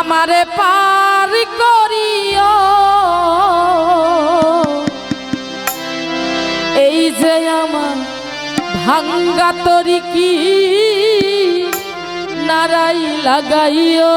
আমারে পার করিও। এই যে আমার ভাঙ্গা তরি কি নারাই লাগাইও।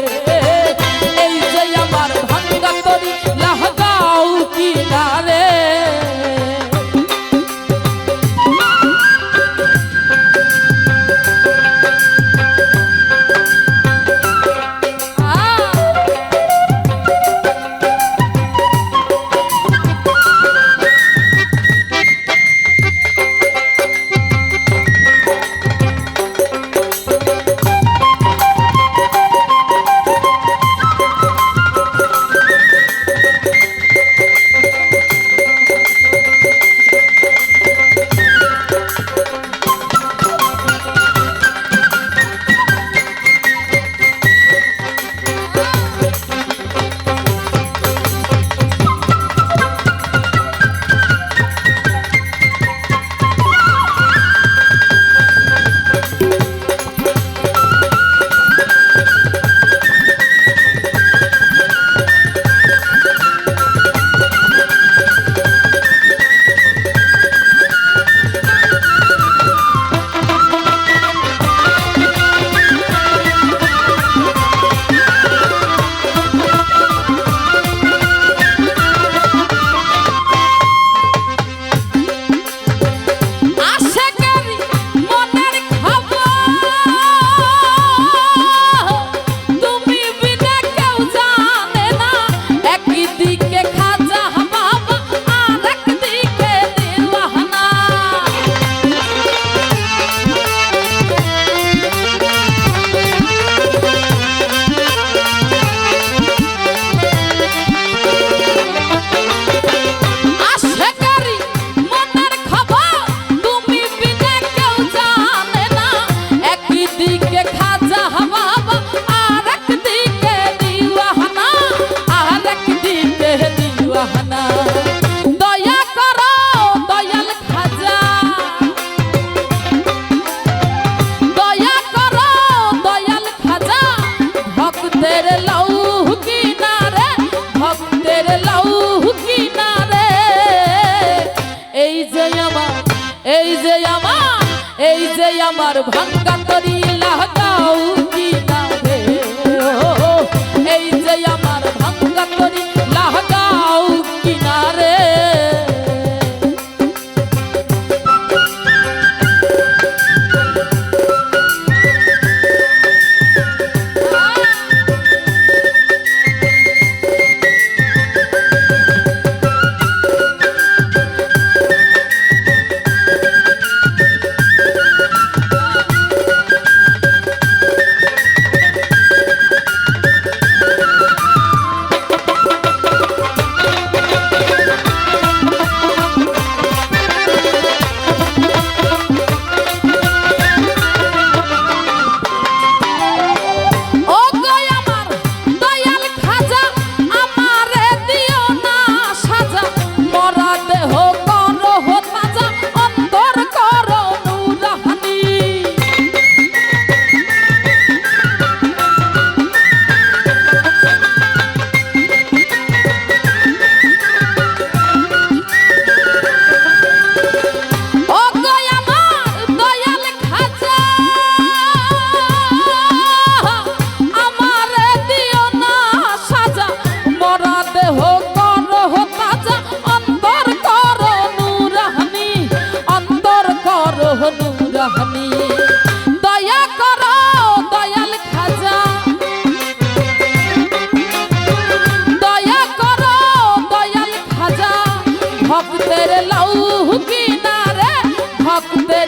এই যে আমার এই যে আমার এই যে আমার ভাঙ্গা করিলা দাও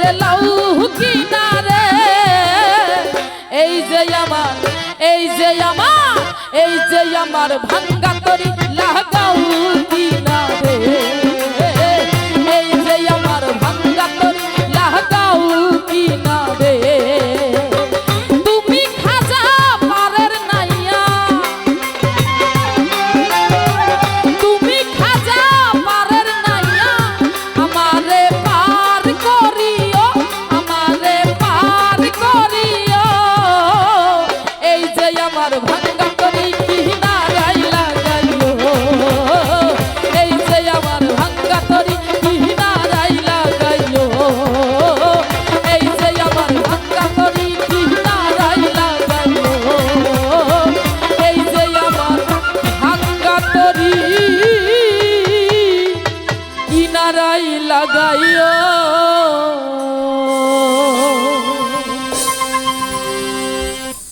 রে লাউ কিনারে। এই যে আমার, এই যে আমার, এই যে আমার ভাঙ্গা তরি লাগাও।